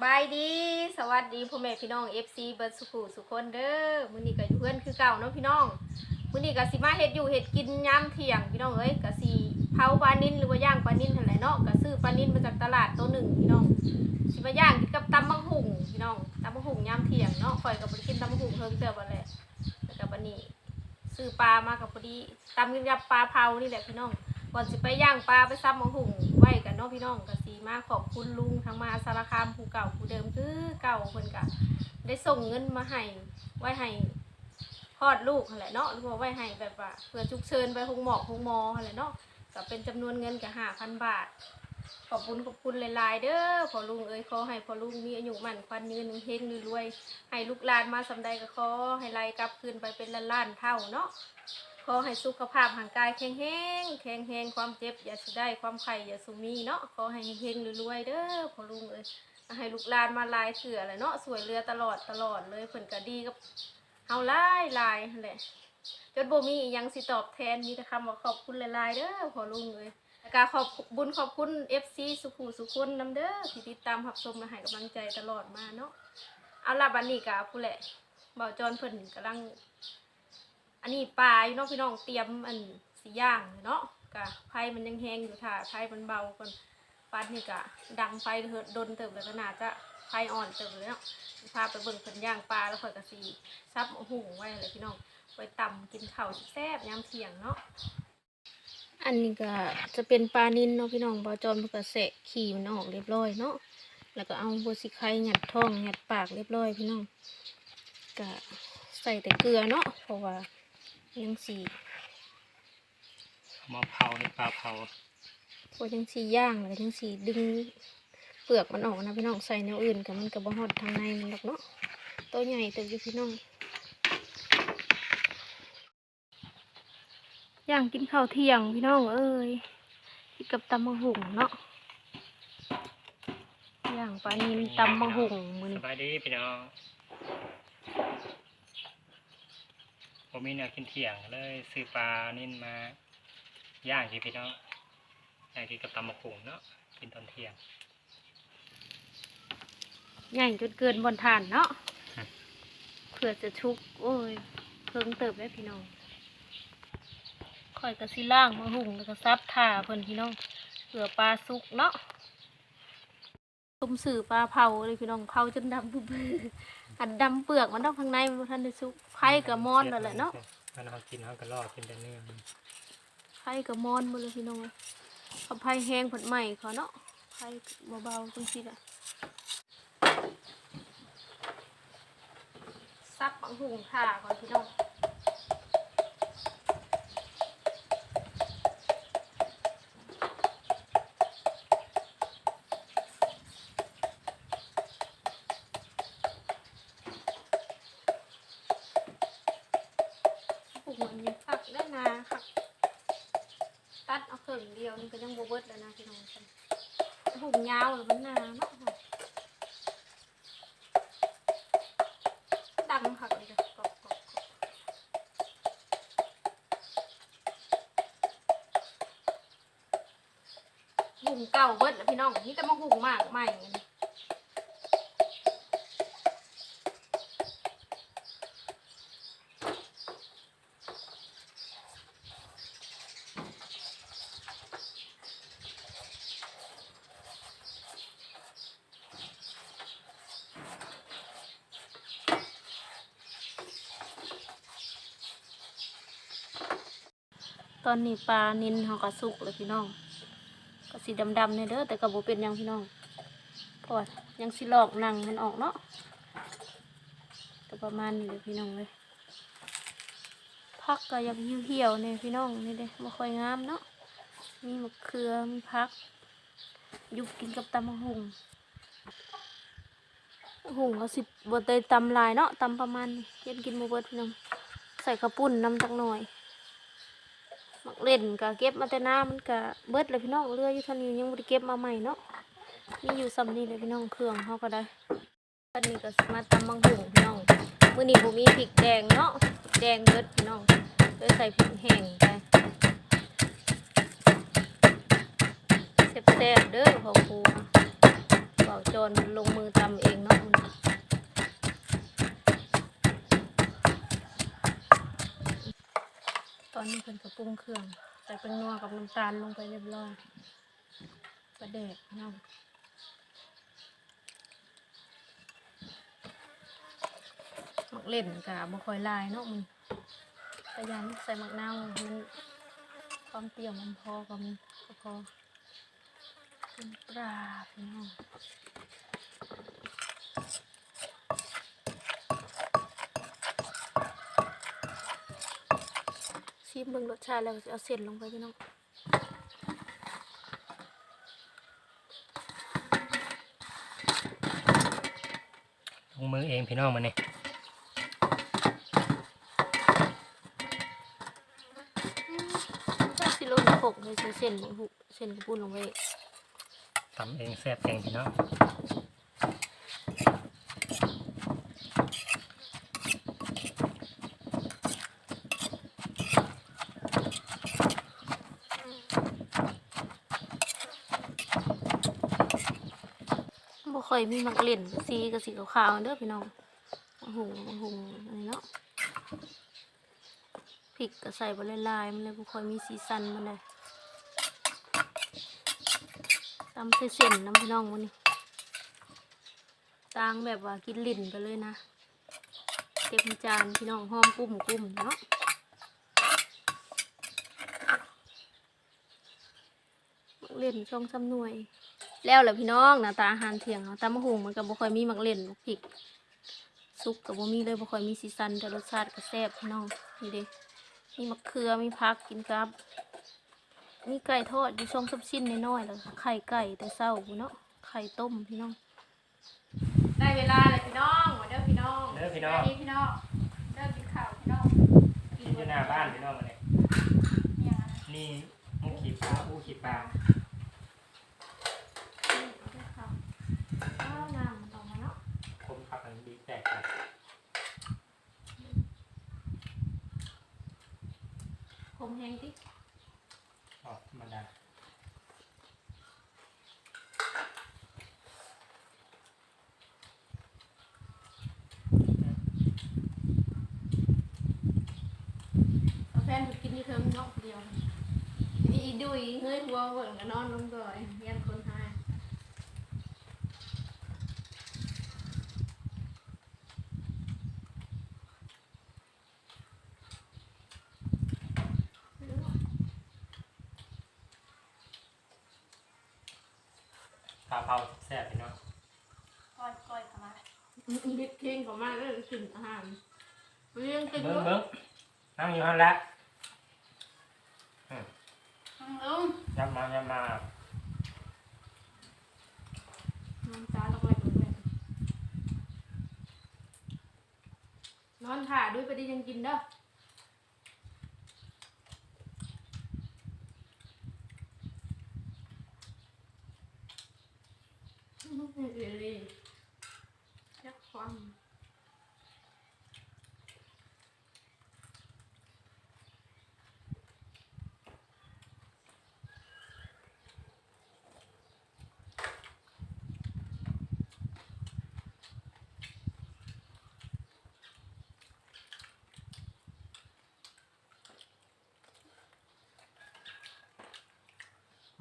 บายดี สวัสดีพ่อแม่พี่น้อง FC เบิร์ดสุขสุขคนเด้อมื้อนี้ก็อยู่เพื่อนคือเก่าเนาะพี่น้องมื้อนี้ก็สิมาเฮ็ดอยู่เฮ็ดกินยามเที่ยงพี่น้องเอ้ยก็สิเผาปลานิ่นหรือว่าย่างปลานิ่นหั่นแหละเนาะก็ซื้อปลานิ่นมาจากตลาดตัวหนึ่งพี่น้องสิมาย่างกินกับตำบักหุ่งพี่น้องตำบักหุ่งยามเที่ยงเนาะข่อยก็บ่ได้กินตำบักหุ่งเพิ่งเติบแหละแล้วก็บัดนี้ซื้อปลามากับพอดีตำกินกับปลาเผานี่แหละพี่น้องก่อนสิไปย่างปลาไปซ้ำมังหุ่ง ไว้กันเนาะพี่น้องกับสีมาขอบคุณลุงทางมาสารคามผู้เก่าผู้เดิมคือเก่าเพิ่นกะได้ส่งเงินมาให้ไว้ให้คลอดลูกหั่นแหละเนาะหรือว่าไว้ให้แบบว่าเพื่อฉุกเฉินไปหงหมอกหงมอหั่นแหละเนาะก็เป็นจำนวนเงินกับห้าพันบาท ขอบคุณขอบคุณหลายๆเด้อพอลุงเอ้ยขอให้พอลุงมีอายุมั่นควันยืนเฮงรวยให้ลูกหลานมาสำใดก็ขอให้ไล่กลับคืนไปเป็นล้านๆเท่าเนาะ ขอให้สุขภาพร่างกายแข็งแรงแข็งแรงความเจ็บอย่าสุได้ความไข่อย่าสุมีเนาะขอให้เฮงๆรวยๆเด้อพอลุงเอ้ยให้ลูกหลานมาลายเถื่อเลยเนาะสวยเรือตลอดตลอดเลยเพิ่นก็ดีกับเฮาหลายลายแหละจนบ่มีอิหยังสิตอบแทนมีแต่คำว่าขอบคุณหลายๆเด้อพอลุงเอ้ยแล้วก็ขอบบุญขอบคุณ FC สุขุสุขุนนํเด้อที่ติดตามรับชมและให้กำลังใจตลอดมาเนาะเอาล่ะบัดนี้ก็ผู้แหละเบาวจอนเพิ่นกำลัง อันนี้ปลาอยู่เนาะพี่น้องเตรียมอันสีย่างเนาะกะไฟมันยังแห้งอยู่ค่ะไฟมันเบาก่อนปลานี่กะดังไฟเถิดดนเติมแล้วก็น่าจะไฟอ่อนเติมเลยเนาะพาไปเบิ่งเพิ่นย่างปลาแล้วค่อยกะสีซับหุงไว้เลยพี่น้องไว้ตำกินข้าวแซ่บยามเที่ยงเนาะอันนี้ก็จะเป็นปลานินเนาะพี่น้องบอจอมเพิ่นก็แสะขี่มันออกเรียบร้อยเนาะแล้วก็เอาบัวสิไข่หยัดท้องหยัดปากเรียบร้อยพี่น้องก็ใส่แต่เกลือเนาะเพราะว่า ยังสีเอามาเผาในปลาเผาพวกยังสีย่างแล้วก็ยังสีดึงเปลือกมันออกนะพี่น้องใส่แนวอื่นกับมันกับบะฮอดทางในมันดอกเนาะตัวใหญ่เติบอยู่พี่น้องย่างกินข้าวเที่ยงพี่น้องเอ้ยกินกับตำมะหุ่งเนาะย่างปลานินตำมะหุ่งมือสนี้บายดีพี่น้อง ผมมีแนวกินเที่ยงเลยซื้อปลานิ่นมาย่างกินพี่น้องย่างกินกับตำมะขุงเนาะกินตอนเที่ยงใหญ่จนเกินบนทานเนาะครับเผื่อจะชุก โอ้ยเพิ่งเติบได้พี่น้องข่อยกระซิล่างมาหุ่งแล้วก็ซับถ่าเพิ่นพี่น้องเผื่อปลาสุกเนาะ ต้มสื่อปลาเผาเลยพี่น้องเผาจนดำปุ๊บอันดำเปลือกมันต้องข้างในมันบ่ทันได้สุกไข่กับมอนนั่นแหละเนาะมันเอากินเขาก็ลอกกินแต่เนื้อมันไข่กับมอนหมดเลยพี่น้องเขาไผ่แห้งผลใหม่เขาเนาะไผ่เบาๆจังซี่ล่ะซับบังหุงถ่าก่อนพี่น้อง ปลูกมันยังตัดได้นาค่ะ ตัดเอาเข่งเดี ยวนี่ก็ยังบวเบิดแล้วนะพี่น้องฉันปลูกยาวหรือมันนาเนาะดังค่ะเลยเด้อกรอบกรอบหุ่มเก่าเบิดแล้วพี่น้องนี่แต่มาหุ่มมากใหม่ ตอนนี้ปลานินเขาก็สุกเลยพี่น้อง ก็สีดำๆเนี่ยเด้อแต่ก็บ่เป็นยังพี่น้องเพราะว่ายังสิลอกนังมันออกเนาะก็ประมาณนี้เลยพี่น้องเลยพักก็ยังเหี่ยวๆเนี่ยพี่น้องนี่เด้บ่ค่อยงามเนาะมีมะเขือมีพัก ยุบกินกับตำมะหุงหุงก็สิบ่ได้ตยตำลายเนาะตำประมาณเย็นกินบ่เบิดพี่น้องใส่ข้าวปุ้นน้ำจักหน่อย เล่นก็เก็บมาแต่หน้ามันก็เบิดเลยพี่น้องเรืออยู่เท่านี้ยังบ่ได้เก็บมาใหม่เนาะมีอยู่ซ้ำนี่เลยพี่น้องเครื่องเขาก็ได้ตอนนี้ก็มาตำบังหุงพี่น้องมื้อนี้บ่มีพริกแดงเนาะแดงเบิดพี่น้องเลยใส่พริกแห้งไปแซ่บๆเด้อพ่อครูเบาจนลงมือตำเองเนาะ อนนี้เพิ่นก็ปรุงเครื่องใส่เป็นนัวกับน้ำตาลลงไปเรียบร้อยปลาแดกน้องมักเล่นกะบ่ค่อยลายเนาะมันพยายามใส่มักนาวมันความเปรี้ยวมันพอกับมันก็พอเป็นปลาพี่น้อง มเบิ่งรสชาติแล้วก็จะเอาเส้นลงไปพี่น้องลงมือเองพี่น้องมันนี่ถ้าสิโลนหกเลยใส่เส้นหมูเส้นกระปุ้นลงไปตำเองแซ่บเองพี่น้อง บ่ ค่อยมีมักเล่นสีกับสีขาวๆเด้อพี่น้องมะฮุงมะฮุงอันนี้เนาะพริกก็ใส่บ่หลายๆมันเลยบ่ค่อยมีสีสันมันเลยตำเส้นน้ำพี่น้องวันนี้ต่างแบบว่ากินลิ้นไปเลยนะเต็มจานพี่น้องหอมกุ้มกุ้มเนาะเล่นช่องซ้ำหน่วย แล้วแหละพี่น้องหน้าตาอาหารเที่ยงเขาตามะฮุงมันก็บ่ค่อยมีมักเล่นมักพริกซุปก็บ่มีเลยบ่ค่อยมีสีสันแต่รสชาติก็แซ่บพี่น้องนี่เด้มีมะเขือมีผักกินกับมีไก่ทอดอยู่ช่องซับชิ้นน้อยๆแล้วก็ไข่ไก่แต่เช้าพู้นเนาะไข่ต้มพี่น้อง ได้เวลาเลยพี่น้องมาเด้อพี่น้องเด้อพี่น้อง พี่น้องเด้อกินข้าวพี่น้องกินอยู่หน้าบ้านพี่น้องมันนี่นี่มุกขี่ปลาอู้ขี่ปลา ข้าวน้ำต่อมาเนาะ ผมขับมันดีแตกกัน ผมแห้งติ ออกธรรมดา เอาแฟนไป กินที่เทิงเนาะเดียวมีอีดุยเงยหัวเบิ่งก็นอนลงก่อยยันคนหายปลาเผาแซ่บพี่น้องก้อยก้อยเข้ามาบิดเค้งของมาแล้วกินอาหารเรื่องกินเบิ้งเนาะเบิ้งนั่งอยู่หันละ ลุงยับมายับมาน้ำตาลงไปตรงนี้นอนถ่าด้วยไปดิยังกินเด้อเอลี่ยักความ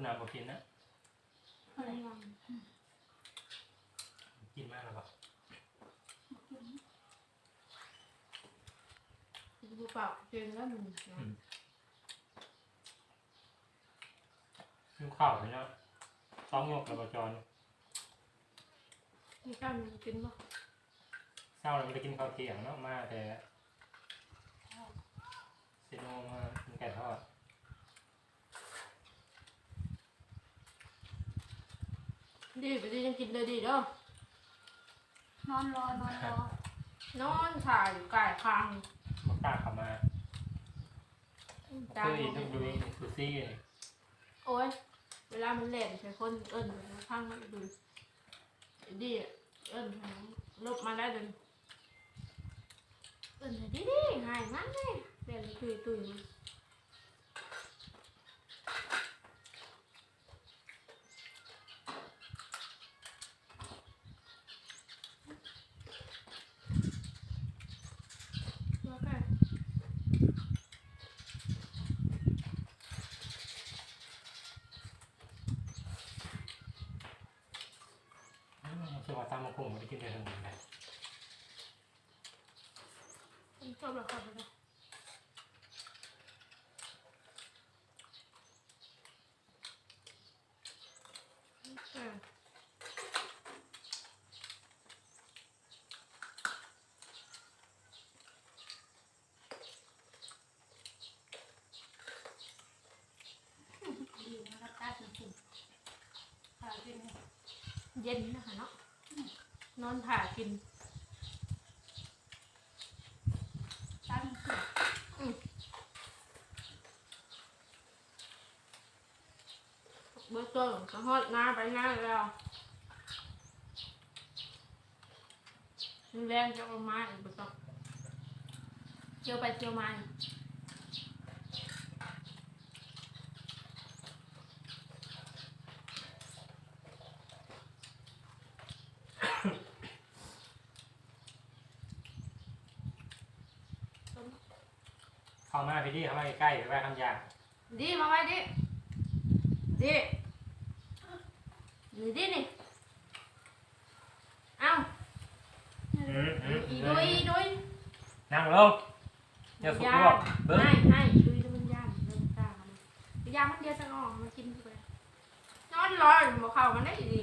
คุณอาบอกกินนะ อะไรวะกินมากหรือเปล่าดูเปล่าเจนแล้วหนึ่งกินข้าวพี่น้องต้องยกระบจรมีข้าวมันกินปะเช้าเราไม่ได้กินข้าวเที่ยงเนาะมาแต่สิบโมงมากินไก่ทอด ดีไปดิยังกินเลยดีเด้อนอนรอนอนรอนอนถ่ายอยู่กายคางมากล้าขับมาจาคืออีกต้องดูอีกซูซี่นี่โอ้ยเวลามันเล่นใช้คนเอิ้นมาข้างมันดูดีอะเอิ้นหาลบมาได้เลยเอิ้นดีดีๆหายมันเลยเล่นตุยตุยๆมา คือว่าตามมาคุงไม่ได้กินแต่หึงนะชอบแบบเขาเลยอืมดีนะรับตาจริงๆข้าวกินเนี่ยเย็นนะคะเนาะ นอนผ่ากินตาจริงเบอร์ต้นก็ฮอดงาไปงาแล้วมีแรงจะเอามาอีกเบอร์ต้นเที่ยวไปเที่ยวมาอีก เข้ามาพี่ดีเข้ามาใกล้ๆไปไว้คำยากดีมาไว้ดิดีดีดินี่เอ้าอืมอืมอีดุยอีดุยนั่งลงอย่าสุกลวกเบิ้งให้ให้ดุยจะมันย่านเริ่มตามันยามันเดียวจะงอกมากินไปนอนรออยู่บ่เข้ามันได้ดี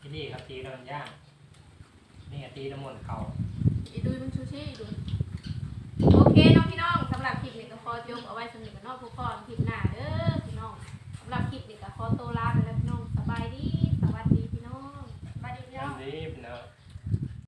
พี่ดีครับตีแล้วมันย่างนี่ตีน้ำมันต์เขาอีดุยมันชูชี่อีดุย โอเคน้องพี่น้องสำหรับคลิปนี้ก็ขอจบเอาไว้สำหรับน้องผู้พ่อคลิปหน้าเด้อพี่น้องสำหรับคลิปนี้ก็ขอตัวลาไปแล้วพี่น้องสบายดีสวัสดีพี่น้อง สวัสดีพี่นาะน